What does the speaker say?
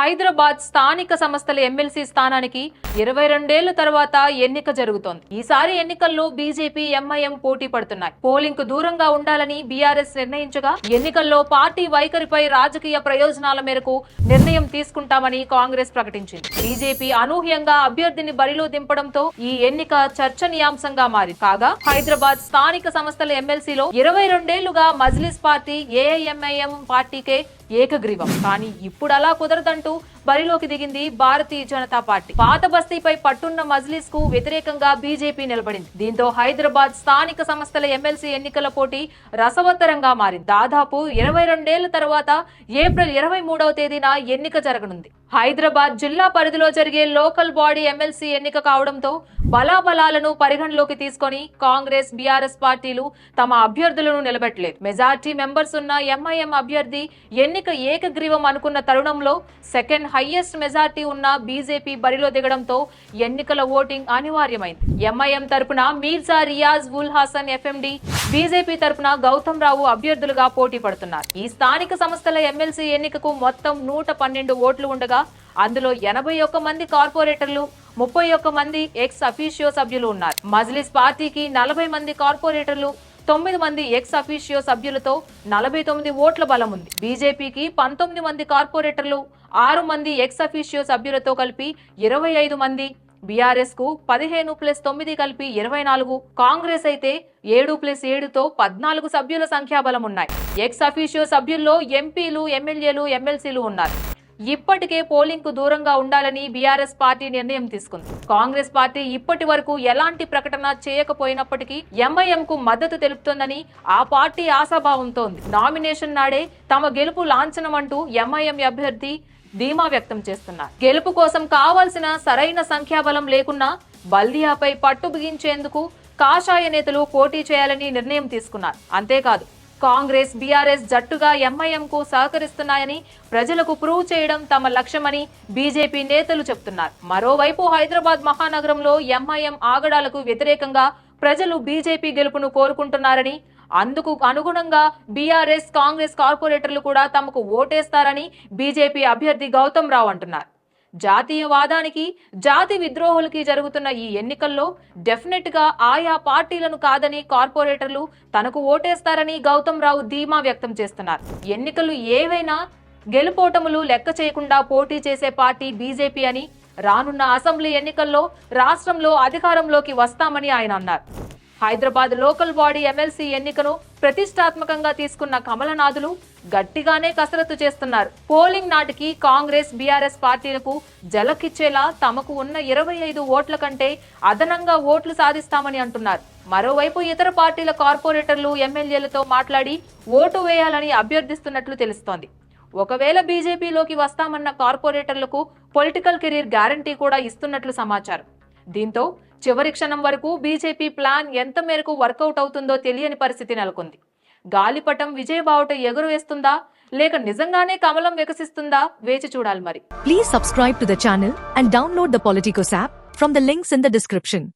హైదరాబాద్ స్థానిక సంస్థల ఎమ్మెల్సీ స్థానానికి ఇరవై రెండేళ్ళ తర్వాత ఎన్నిక జరుగుతోంది. ఈసారి ఎన్నికల్లో బీజేపీ ఎంఐఎం పోటీ పడుతున్నాయి. పోలింగ్కు దూరంగా ఉండాలని బీఆర్ఎస్ నిర్ణయించగా ఎన్నికల్లో పార్టీ వైఖరిపై రాజకీయ ప్రయోజనాల మేరకు నిర్ణయం తీసుకుంటామని కాంగ్రెస్ ప్రకటించింది. బీజేపీ అనూహ్యంగా అభ్యర్థిని బరిలో దింపడంతో ఈ ఎన్నిక చర్చనీయాంశంగా మారింది. కాగా హైదరాబాద్ స్థానిక సంస్థల ఎమ్మెల్సీలో ఇరవై రెండేళ్ళుగా మజ్లిస్ పార్టీ ఏఐఎంఐఎం పార్టీకే ఏకగ్రీవం. కానీ ఇప్పుడు అలా కుదరదంటూ బరిలోకి దిగింది భారతీయ జనతా పార్టీ. పాత బస్తీపై పట్టున్న మజ్లిస్కు వ్యతిరేకంగా బీజేపీ నిలబడింది. దీంతో హైదరాబాద్ స్థానిక సంస్థల ఎమ్మెల్సీ ఎన్నికల పోటీ రసవత్తరంగా మారింది. దాదాపు ఇరవై రెండేళ్ళ తర్వాత ఏప్రిల్ ఇరవై మూడవ తేదీన ఎన్నిక జరగనుంది. హైదరాబాద్ జిల్లా పరిధిలో జరిగే లోకల్ బాడీ ఎమ్మెల్సీ ఎన్నిక కావడంతో బలాబలాలను పరిగణలోకి తీసుకొని కాంగ్రెస్ బీఆర్ఎస్ పార్టీలు తమ అభ్యర్థులను నిలబెట్టలేదు. మెజార్టీ మెంబర్స్ ఉన్న ఎంఐఎం అభ్యర్థి ఎన్నిక ఏకగ్రీవం అనుకున్న తరుణంలో సెకండ్ హైయెస్ట్ మెజార్టీ ఉన్న బీజేపీ బరిలో దిగడంతో ఎన్నికల ఓటింగ్ అనివార్యమైంది. ఎంఐఎం తరపున మీర్జా రియాజ్ ఉల్ హాసన్ ఎఫ్ఎండి బీజేపీ తరపున గౌతమ్ రావు అభ్యర్థులుగా పోటీ పడుతున్నారు. ఈ స్థానిక సంస్థల ఎమ్మెల్సీ ఎన్నికకు మొత్తం నూట పన్నెండు ఓట్లు ఉండగా అందులో ఎనభై ఒక్క మంది కార్పొరేటర్లు ముప్పై ఒక్క మంది ఎక్స్ అఫీషియో సభ్యులు ఉన్నారు. మజ్లిస్ పార్టీకి నలభై మంది కార్పొరేటర్లు తొమ్మిది మంది ఎక్స్ అఫీషియో సభ్యులతో నలభై తొమ్మిది ఓట్ల బలం ఉంది. బీజేపీకి పంతొమ్మిది మంది కార్పొరేటర్లు ఆరు మంది ఎక్స్ అఫీషియో సభ్యులతో కలిపి ఇరవై ఐదు మంది బీఆర్ఎస్కు పదిహేను ప్లస్ తొమ్మిది కలిపి ఇరవై నాలుగు కాంగ్రెస్ అయితే ఏడు ప్లస్ ఏడుతో పద్నాలుగు సభ్యుల సంఖ్యాబలం ఉన్నాయి ఎక్స్ అఫీషియో సభ్యుల్లో ఎంపీలు ఎమ్మెల్యేలు ఎమ్మెల్సీలు ఉన్నారు. ఇప్పటికే పోలింగ్కు దూరంగా ఉండాలని బీఆర్ఎస్ పార్టీ నిర్ణయం తీసుకుంది. కాంగ్రెస్ పార్టీ ఇప్పటి వరకు ఎలాంటి ప్రకటన చేయకపోయినప్పటికీ ఎంఐఎం కు మద్దతు తెలుపుతోందని ఆ పార్టీ ఆశాభావంతో ఉంది నామినేషన్ నాడే తమ గెలుపు లాంఛనమంటూ ఎంఐఎం అభ్యర్థి ధీమా వ్యక్తం చేస్తున్నారు. గెలుపు కోసం కావాల్సిన సరైన సంఖ్యాబలం లేకున్నా బల్దియాపై పట్టు బిగించేందుకు కాషాయ నేతలు పోటీ చేయాలని నిర్ణయం తీసుకున్నారు. అంతేకాదు కాంగ్రెస్ బీఆర్ఎస్ జట్టుగా ఎంఐఎం కు సహకరిస్తున్నాయని ప్రజలకు ప్రూవ్ చేయడం తమ లక్ష్యమని బీజేపీ నేతలు చెబుతున్నారు మరోవైపు హైదరాబాద్ మహానగరంలో ఎంఐఎం ఆగడాలకు వ్యతిరేకంగా ప్రజలు బీజేపీ గెలుపును కోరుకుంటున్నారని అందుకు అనుగుణంగా బీఆర్ఎస్ కాంగ్రెస్ కార్పొరేటర్లు కూడా తమకు ఓటేస్తారని బీజేపీ అభ్యర్థి గౌతమ్ రావు అంటున్నారు. జాతీయవాదానికి జాతి విద్రోహులకి జరుగుతున్న ఈ ఎన్నికల్లో డెఫినెట్గా ఆయా పార్టీలను కాదని కార్పొరేటర్లు తనకు ఓటేస్తారని గౌతమ్ రావు ధీమా వ్యక్తం చేస్తున్నారు. ఎన్నికలు ఏవైనా గెలుపోటములు లెక్క చేయకుండా పోటీ చేసే పార్టీ బీజేపీ అని రానున్న అసెంబ్లీ ఎన్నికల్లో రాష్ట్రంలో అధికారంలోకి వస్తామని ఆయన అన్నారు. హైదరాబాద్ లోకల్ బాడీ ఎమ్మెల్సీ ఎన్నికను ప్రతిష్టాత్మకంగా తీసుకున్న కమలనాథులు గట్టిగానే కసరత్తు చేస్తున్నారు. పోలింగ్ నాటికి కాంగ్రెస్ బీఆర్ఎస్ పార్టీలకు జలకిచ్చేలా తమకు ఉన్న ఇరవై ఐదు ఓట్ల కంటే అదనంగా ఓట్లు సాధిస్తామని అంటున్నారు. మరోవైపు ఇతర పార్టీల కార్పొరేటర్లు ఎమ్మెల్యేలతో మాట్లాడి ఓటు వేయాలని అభ్యర్థిస్తున్నట్లు తెలుస్తోంది. ఒకవేళ బీజేపీలోకి వస్తామన్న కార్పొరేటర్లకు పొలిటికల్ కెరీర్ గ్యారంటీ కూడా ఇస్తున్నట్లు సమాచారం. దీంతో చివరి క్షణం వరకు బీజేపీ ప్లాన్ ఎంత మేరకు వర్కౌట్ అవుతుందో తెలియని పరిస్థితి నెలకొంది. గాలిపటం విజయబావుట ఎగురు వేస్తుందా లేక నిజంగానే కమలం వికసిస్తుందా? వేచి చూడాలి మరి. Please subscribe to the channel and download the Politicos app from the links in the description